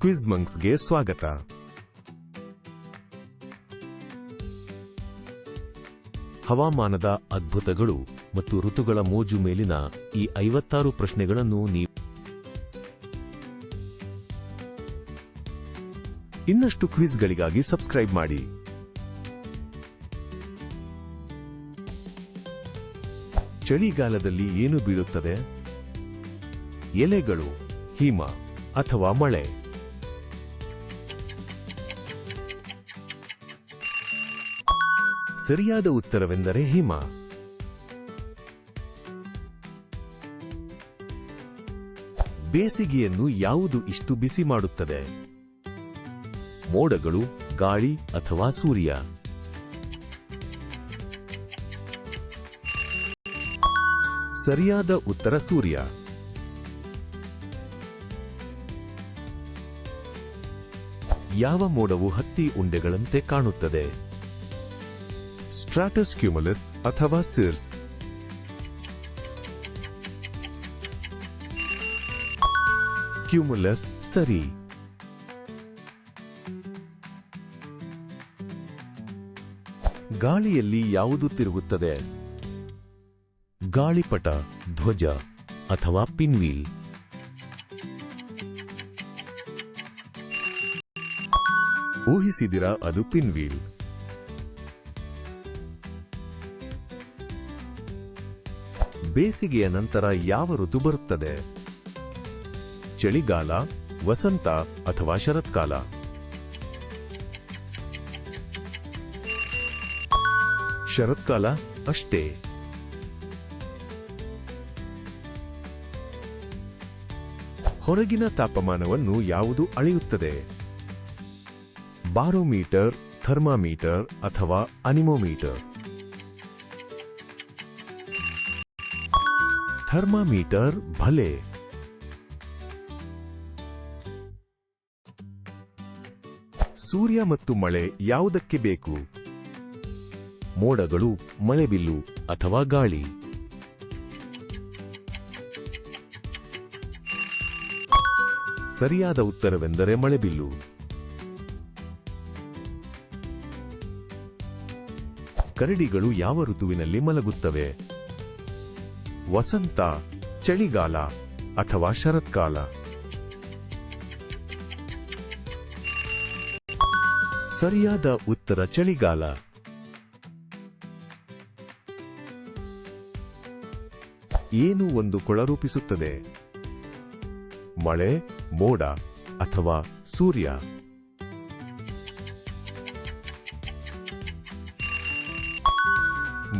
Quiz ಮಂಕ್ಸ್ಗೆ ಸ್ವಾಗತ. ಹವಾಮಾನದ ಅದ್ಭುತಗಳು ಮತ್ತು ಋತುಗಳ ಮೋಜು ಮೇಲಿನ ಈ ಐವತ್ತಾರು ಪ್ರಶ್ನೆಗಳನ್ನು ನೀವು ಇನ್ನಷ್ಟು ಕ್ವಿಜ್ಗಳಿಗಾಗಿ ಸಬ್ಸ್ಕ್ರೈಬ್ ಮಾಡಿ. ಚಳಿಗಾಲದಲ್ಲಿ ಏನು ಬೀಳುತ್ತದೆ? ಎಲೆಗಳು, ಹಿಮ ಅಥವಾ ಮಳೆ. ಸರಿಯಾದ ಉತ್ತರವೆಂದರೆ ಹಿಮ. ಬೇಸಿಗೆಯನ್ನು ಯಾವುದು ಇಷ್ಟು ಬಿಸಿ ಮಾಡುತ್ತದೆ? ಮೋಡಗಳು, ಗಾಳಿ ಅಥವಾ ಸೂರ್ಯ? ಸರಿಯಾದ ಉತ್ತರ ಸೂರ್ಯ. ಯಾವ ಮೋಡವು ಹತ್ತಿ ಉಂಡೆಗಳಂತೆ ಕಾಣುತ್ತದೆ? ಸ್ಟ್ರಾಟಸ್ ಕ್ಯುಮುಲಸ್ ಅಥವಾ ಸಿರ್ಸ್ ಕ್ಯುಮುಲಸ್ ಸರಿ ಗಾಳಿಯಲ್ಲಿ ಯಾವುದು ತಿರುಗುತ್ತದೆ? ಗಾಳಿಪಟ, ಧ್ವಜ ಅಥವಾ ಪಿನ್ವೀಲ್. ಊಹಿಸಿದಿರಾ ಅದು ಪಿನ್ವೀಲ್? ಬೇಸಿಗೆಯ ನಂತರ ಯಾವ ಋತು ಬರುತ್ತದೆ? ಚಳಿಗಾಲ, ವಸಂತ ಅಥವಾ ಶರತ್ಕಾಲ? ಶರತ್ಕಾಲ ಅಷ್ಟೇ. ಹೊರಗಿನ ತಾಪಮಾನವನ್ನು ಯಾವುದು ಅಳೆಯುತ್ತದೆ? ಬಾರೋಮೀಟರ್, ಥರ್ಮಾಮೀಟರ್ ಅಥವಾ ಅನಿಮೋಮೀಟರ್? ಥರ್ಮಾಮೀಟರ್ ಭಲೆ. ಸೂರ್ಯ ಮತ್ತು ಮಳೆ ಯಾವುದಕ್ಕೆ ಬೇಕು? ಮೋಡಗಳು ಮಳೆಬಿಲ್ಲು ಅಥವಾ ಗಾಳಿ? ಸರಿಯಾದ ಉತ್ತರವೆಂದರೆ ಮಳೆಬಿಲ್ಲು ಕರಡಿಗಳು ಯಾವ ಋತುವಿನಲ್ಲಿ ಮಲಗುತ್ತವೆ? ವಸಂತ, ಚಳಿಗಾಲ ಅಥವಾ ಶರತ್ಕಾಲ. ಸರಿಯಾದ ಉತ್ತರ ಚಳಿಗಾಲ. ಏನು ಒಂದು ಕೊಳ ರೂಪಿಸುತ್ತದೆ? ಮಳೆ, ಮೋಡ ಅಥವಾ ಸೂರ್ಯ?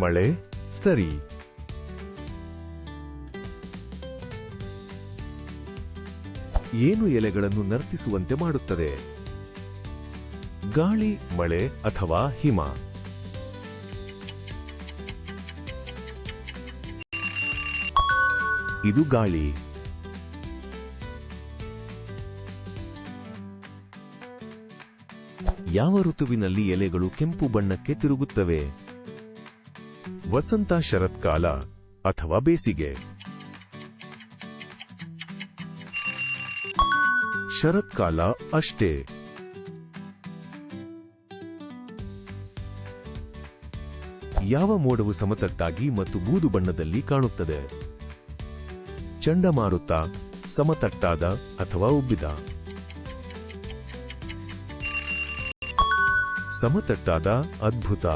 ಮಳೆ, ಸರಿ. ಏನು ಎಲೆಗಳನ್ನು ನರ್ತಿಸುವಂತೆ ಮಾಡುತ್ತದೆ? ಗಾಳಿ, ಮಳೆ ಅಥವಾ ಹಿಮ? ಇದು ಗಾಳಿ. ಯಾವ ಋತುವಿನಲ್ಲಿ ಎಲೆಗಳು ಕೆಂಪು ಬಣ್ಣಕ್ಕೆ ತಿರುಗುತ್ತವೆ? ವಸಂತ, ಶರತ್ಕಾಲ ಅಥವಾ ಬೇಸಿಗೆ? ಶರತ್ಕಾಲ ಅಷ್ಟೇ. ಯಾವ ಮೋಡವು ಸಮತಟ್ಟಾಗಿ ಮತ್ತು ಬೂದು ಬಣ್ಣದಲ್ಲಿ ಕಾಣುತ್ತದೆ? ಚಂಡಮಾರುತ ಸಮತಟ್ಟಾದ ಅಥವಾ ಉಬ್ಬಿದ? ಸಮತಟ್ಟಾದ ಅದ್ಭುತ.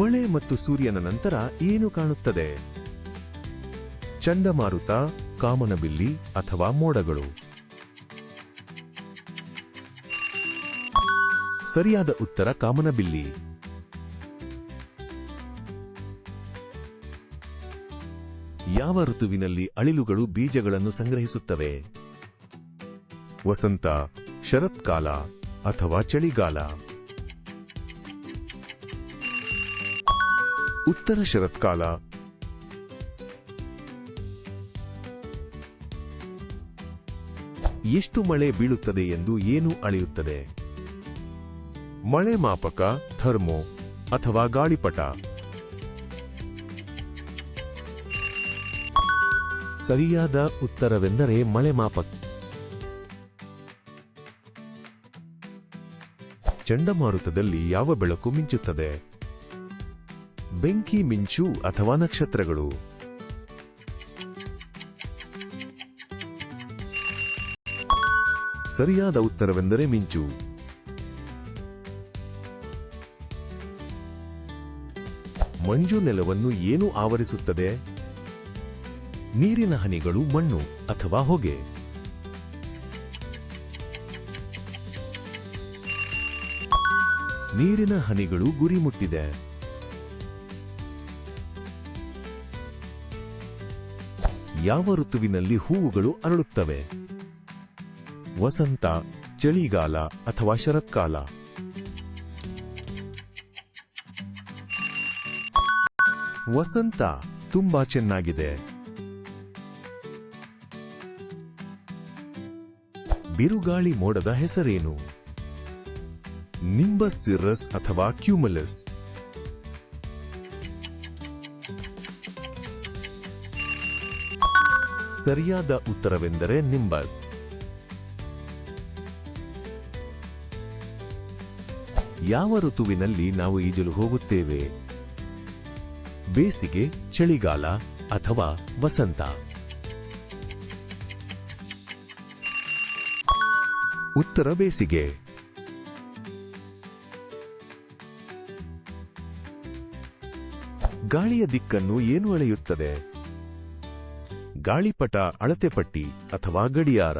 ಮಳೆ ಮತ್ತು ಸೂರ್ಯನ ನಂತರ ಏನು ಕಾಣುತ್ತದೆ? ಚಂಡಮಾರುತ, ಕಾಮನಬಿಲ್ಲಿ ಅಥವಾ ಮೋಡಗಳು. ಸರಿಯಾದ ಉತ್ತರ ಕಾಮನಬಿಲ್ಲಿ. ಯಾವ ಋತುವಿನಲ್ಲಿ ಅಳಿಲುಗಳು ಬೀಜಗಳನ್ನು ಸಂಗ್ರಹಿಸುತ್ತವೆ? ವಸಂತ, ಶರತ್ಕಾಲ ಅಥವಾ ಚಳಿಗಾಲ. ಉತ್ತರ ಶರತ್ಕಾಲ ಎಷ್ಟು ಮಳೆ ಬೀಳುತ್ತದೆ ಎಂದು ಏನು ಅಳೆಯುತ್ತದೆ? ಮಳೆ ಮಾಪಕ, ಥರ್ಮೋ ಅಥವಾ ಗಾಳಿಪಟ? ಸರಿಯಾದ ಉತ್ತರವೆಂದರೆ ಮಳೆ ಮಾಪಕ. ಚಂಡಮಾರುತದಲ್ಲಿ ಯಾವ ಬೆಳಕು ಮಿಂಚುತ್ತದೆ? ಬೆಂಕಿ, ಮಿಂಚು ಅಥವಾ ನಕ್ಷತ್ರಗಳು? ಸರಿಯಾದ ಉತ್ತರವೆಂದರೆ ಮಿಂಚು. ಮಂಜು ನೆಲವನ್ನು ಏನು ಆವರಿಸುತ್ತದೆ? ನೀರಿನ ಹನಿಗಳು ಮಣ್ಣು ಅಥವಾ ಹೊಗೆ? ನೀರಿನ ಹನಿಗಳು ಗುರಿ ಮುಟ್ಟಿದೆ. ಯಾವ ಋತುವಿನಲ್ಲಿ ಹೂವುಗಳು ಅರಳುತ್ತವೆ? ವಸಂತ, ಚಳಿಗಾಲ ಅಥವಾ ಶರತ್ಕಾಲ. ವಸಂತ ತುಂಬಾ ಚೆನ್ನಾಗಿದೆ. ಬಿರುಗಾಳಿ ಮೋಡದ ಹೆಸರೇನು? ನಿಂಬಸ್ ಸಿರ್ರಸ್ ಅಥವಾ ಕ್ಯೂಮಲಸ್? ಸರಿಯಾದ ಉತ್ತರವೆಂದರೆ ನಿಂಬಸ್. ಯಾವ ಋತುವಿನಲ್ಲಿ ನಾವು ಈಜಲು ಹೋಗುತ್ತೇವೆ? ಬೇಸಿಗೆ, ಚಳಿಗಾಲ ಅಥವಾ ವಸಂತ? ಉತ್ತರ ಬೇಸಿಗೆ. ಗಾಳಿಯ ದಿಕ್ಕನ್ನು ಏನು ಅಳೆಯುತ್ತದೆ? ಗಾಳಿಪಟ, ಅಳತೆ ಪಟ್ಟಿ ಅಥವಾ ಗಡಿಯಾರ?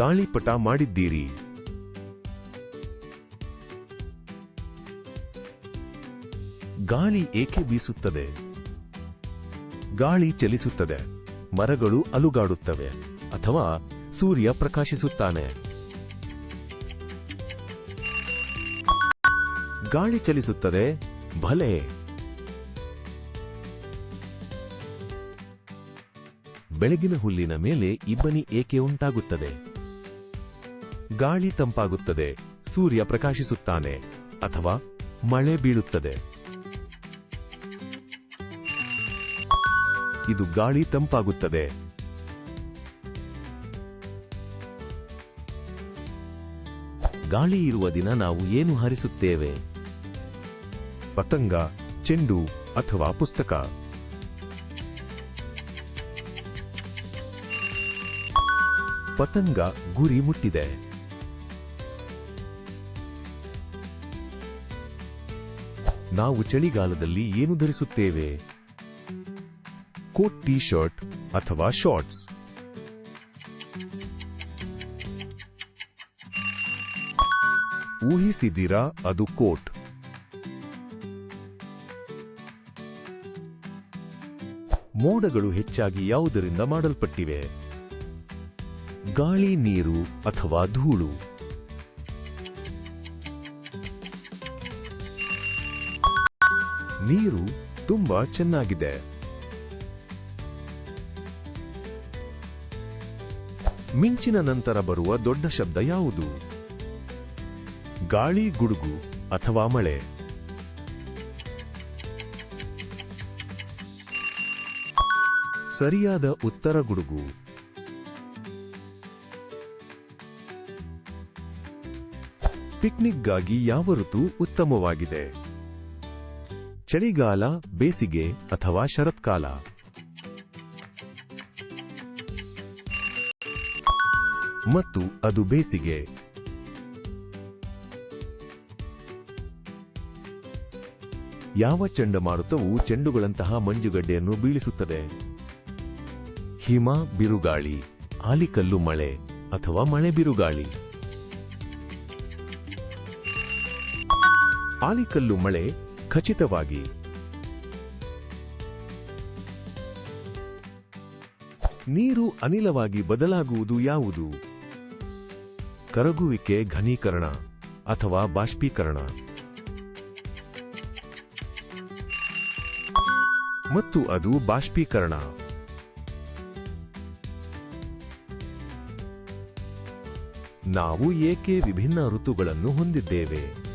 ಗಾಳಿಪಟ ಮಾಡಿದ್ದೀರಿ. ಗಾಳಿ ಏಕೆ ಬೀಸುತ್ತದೆ? ಗಾಳಿ ಚಲಿಸುತ್ತದೆ, ಮರಗಳು ಅಲುಗಾಡುತ್ತವೆ, ಅಥವಾ ಸೂರ್ಯ ಪ್ರಕಾಶಿಸುತ್ತಾನೆ. ಗಾಳಿ ಚಲಿಸುತ್ತದೆ, ಭಲೆ. ಬೆಳಗಿನ ಹುಲ್ಲಿನ ಮೇಲೆ ಇಬ್ಬನಿ ಏಕೆ ಉಂಟಾಗುತ್ತದೆ? ಗಾಳಿ ತಂಪಾಗುತ್ತದೆ, ಸೂರ್ಯ ಪ್ರಕಾಶಿಸುತ್ತಾನೆ, ಅಥವಾ ಮಳೆ ಬೀಳುತ್ತದೆ. ಇದು ಗಾಳಿ ತಂಪಾಗುತ್ತದೆ. ಗಾಳಿ ಇರುವ ದಿನ ನಾವು ಏನು ಹರಿಸುತ್ತೇವೆ? ಪತಂಗ, ಚೆಂಡು ಅಥವಾ ಪುಸ್ತಕ. ಪತಂಗ ಗುರಿ ಮುಟ್ಟಿದೆ. ನಾವು ಚಳಿಗಾಲದಲ್ಲಿ ಏನು ಧರಿಸುತ್ತೇವೆ? ಕೋಟ್ ಟಿ ಶರ್ಟ್ ಅಥವಾ ಶಾರ್ಟ್ಸ್. ಊಹಿಸಿದ್ದೀರಾ ಅದು ಕೋಟ್? ಮೋಡಗಳು ಹೆಚ್ಚಾಗಿ ಯಾವುದರಿಂದ ಮಾಡಲ್ಪಟ್ಟಿವೆ? ಗಾಳಿ, ನೀರು ಅಥವಾ ಧೂಳು. ನೀರು ತುಂಬಾ ಚೆನ್ನಾಗಿದೆ. ಮಿಂಚಿನ ನಂತರ ಬರುವ ದೊಡ್ಡ ಶಬ್ದ ಯಾವುದು? ಗಾಳಿ, ಗುಡುಗು ಅಥವಾ ಮಳೆ? ಸರಿಯಾದ ಉತ್ತರ ಗುಡುಗು. ಪಿಕ್ನಿಕ್ಗಾಗಿ ಯಾವ ಋತು ಉತ್ತಮವಾಗಿದೆ? ಚಳಿಗಾಲ, ಬೇಸಿಗೆ ಅಥವಾ ಶರತ್ಕಾಲ. ಮತ್ತು ಅದು ಬೇಸಿಗೆ. ಯಾವ ಚಂಡಮಾರುತವು ಚೆಂಡುಗಳಂತಹ ಮಂಜುಗಡ್ಡೆಯನ್ನು ಬೀಳಿಸುತ್ತದೆ? ಹಿಮ, ಬಿರುಗಾಳಿ ಆಲಿಕಲ್ಲು ಮಳೆ ಅಥವಾ ಮಳೆ ಬಿರುಗಾಳಿ. ಆಲಿಕಲ್ಲು ಮಳೆ ಖಚಿತವಾಗಿ. ನೀರು ಅನಿಲವಾಗಿ ಬದಲಾಗುವುದು ಯಾವುದು? ಕರಗುವಿಕೆ ಘನೀಕರಣ ಅಥವಾ ಬಾಷ್ಪೀಕರಣ. ಮತ್ತು ಅದು ಬಾಷ್ಪೀಕರಣ. ನಾವು ಏಕೆ ವಿಭಿನ್ನ ಋತುಗಳನ್ನು ಹೊಂದಿದ್ದೇವೆ?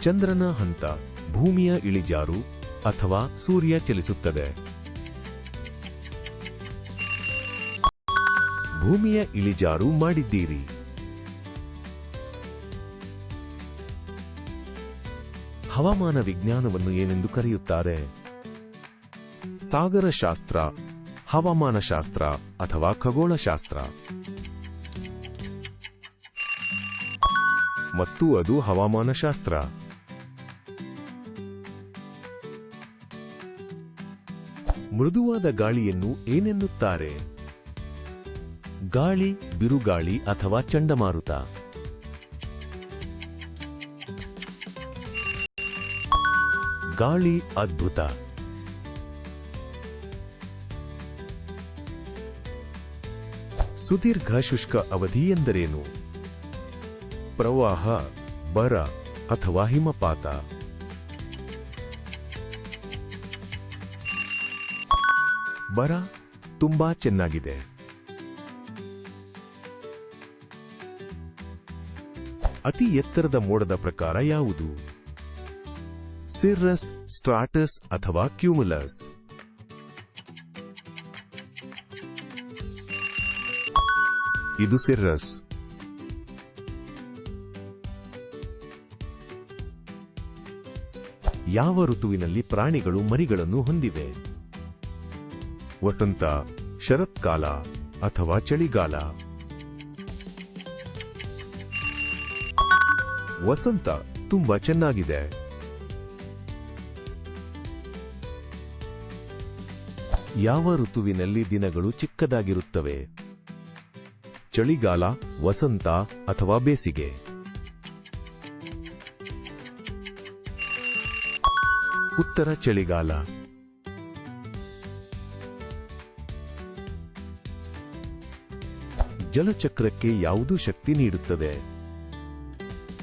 ಚಂದ್ರನ ಹಂತ ಭೂಮಿಯ ಇಳಿಜಾರು ಅಥವಾ ಸೂರ್ಯ ಚಲಿಸುತ್ತದೆ. ಭೂಮಿಯ ಇಳಿಜಾರು ಮಾಡಿದ್ದೀರಿ. ಹವಾಮಾನ ವಿಜ್ಞಾನವನ್ನು ಏನೆಂದು ಕರೆಯುತ್ತಾರೆ? ಸಾಗರಶಾಸ್ತ್ರ, ಹವಾಮಾನಶಾಸ್ತ್ರ ಅಥವಾ ಖಗೋಳಶಾಸ್ತ್ರ? ಮತ್ತು ಅದು ಹವಾಮಾನಶಾಸ್ತ್ರ. ಮೃದುವಾದ ಗಾಳಿಯನ್ನು ಏನೆನ್ನುತ್ತಾರೆ? ಗಾಳಿ, ಬಿರುಗಾಳಿ ಅಥವಾ ಚಂಡಮಾರುತ? ಗಾಳಿ ಅದ್ಭುತ. ಸುದೀರ್ಘ ಶುಷ್ಕ ಅವಧಿ ಎಂದರೇನು? ಪ್ರವಾಹ, ಬರ ಅಥವಾ ಹಿಮಪಾತ. ಬರ ತುಂಬಾ ಚೆನ್ನಾಗಿದೆ. ಅತಿ ಎತ್ತರದ ಮೋಡದ ಪ್ರಕಾರ ಯಾವುದು? ಸಿರ್ರಸ್, ಸ್ಟ್ರಾಟಸ್ ಅಥವಾ ಕ್ಯೂಮುಲಸ್? ಇದು ಸಿರ್ರಸ್. ಯಾವ ಋತುವಿನಲ್ಲಿ ಪ್ರಾಣಿಗಳು ಮರಿಗಳನ್ನು ಹೊಂದಿವೆ? ವಸಂತ, ಶರತ್ಕಾಲ ಅಥವಾ ಚಳಿಗಾಲ. ವಸಂತ ತುಂಬಾ ಚೆನ್ನಾಗಿದೆ. ಯಾವ ಋತುವಿನಲ್ಲಿ ದಿನಗಳು ಚಿಕ್ಕದಾಗಿರುತ್ತವೆ? ಚಳಿಗಾಲ, ವಸಂತ ಅಥವಾ ಬೇಸಿಗೆ? ಉತ್ತರ ಚಳಿಗಾಲ. ಜಲಚಕ್ರಕ್ಕೆ ಯಾವುದು ಶಕ್ತಿ ನೀಡುತ್ತದೆ?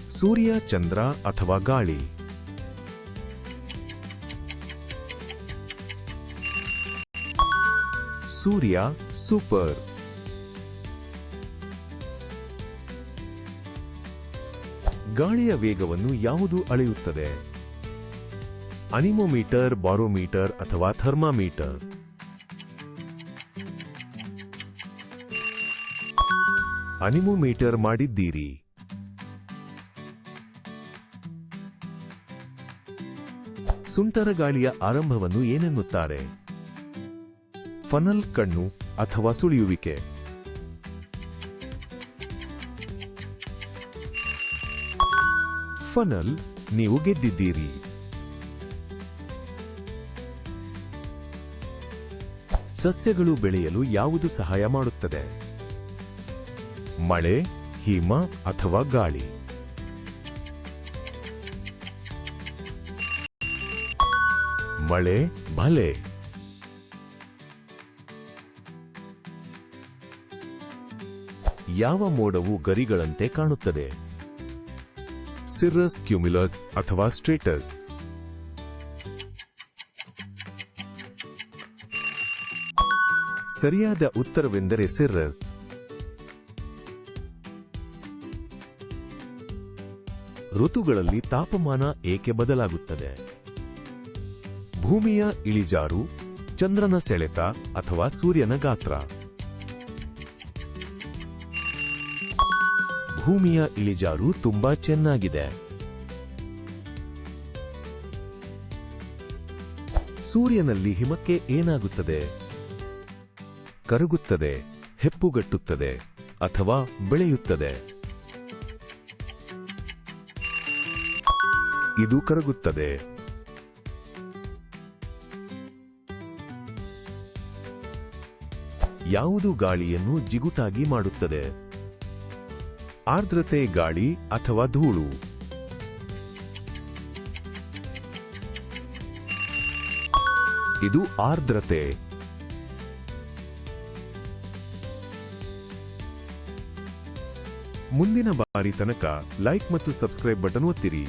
ಸೂರ್ಯ, ಚಂದ್ರ ಅಥವಾ ಗಾಳಿ? ಸೂರ್ಯ, ಸೂಪರ್. ಗಾಳಿಯ ವೇಗವನ್ನು ಯಾವುದು ಅಳೆಯುತ್ತದೆ? ಅನಿಮೋಮೀಟರ್, ಬಾರೋಮೀಟರ್ ಅಥವಾ ಥರ್ಮಾಮೀಟರ್? ಅನಿಮೋಮೀಟರ್ ಮಾಡಿದ್ದೀರಿ. ಸುಂಟರ ಗಾಳಿಯ ಆರಂಭವನ್ನು ಏನೆನ್ನುತ್ತಾರೆ? ಫನಲ್ ಕಣ್ಣು ಅಥವಾ ಸುಳಿಯುವಿಕೆ? ಫನಲ್, ನೀವು ಗೆದ್ದಿದ್ದೀರಿ. ಸಸ್ಯಗಳು ಬೆಳೆಯಲು ಯಾವುದು ಸಹಾಯ ಮಾಡುತ್ತದೆ? ಮಳೆ, ಹಿಮ ಅಥವಾ ಗಾಳಿ. ಮಳೆ, ಭಲೆ. ಯಾವ ಮೋಡವು ಗರಿಗಳಂತೆ ಕಾಣುತ್ತದೆ? ಸಿರ್ರಸ್ ಕ್ಯುಮಿಲಸ್ ಅಥವಾ ಸ್ಟ್ರೇಟಸ್ ಸರಿಯಾದ ಉತ್ತರವೆಂದರೆ ಸಿರ್ರಸ್ ಋತುಗಳಲ್ಲಿ ತಾಪಮಾನ ಏಕೆ ಬದಲಾಗುತ್ತದೆ? ಭೂಮಿಯ ಇಳಿಜಾರು, ಚಂದ್ರನ ಸೆಳೆತ ಅಥವಾ ಸೂರ್ಯನ ಗಾತ್ರ? ಭೂಮಿಯ ಇಳಿಜಾರು ತುಂಬಾ ಚೆನ್ನಾಗಿದೆ. ಸೂರ್ಯನಲ್ಲಿ ಹಿಮಕ್ಕೆ ಏನಾಗುತ್ತದೆ? ಕರಗುತ್ತದೆ, ಹೆಪ್ಪುಗಟ್ಟುತ್ತದೆ ಅಥವಾ ಬೆಳೆಯುತ್ತದೆ. ಇದು ಕರಗುತ್ತದೆ. ಯಾವುದು ಗಾಳಿಯನ್ನು ಜಿಗುಟಾಗಿ ಮಾಡುತ್ತದೆ? ಆರ್ದ್ರತೆ ಗಾಳಿ ಅಥವಾ ಧೂಳು? ಇದು ಆರ್ದ್ರತೆ. ಮುಂದಿನ ಬಾರಿ ತನಕ ಲೈಕ್ ಮತ್ತು ಸಬ್ಸ್ಕ್ರೈಬ್ ಬಟನ್ ಒತ್ತಿರಿ.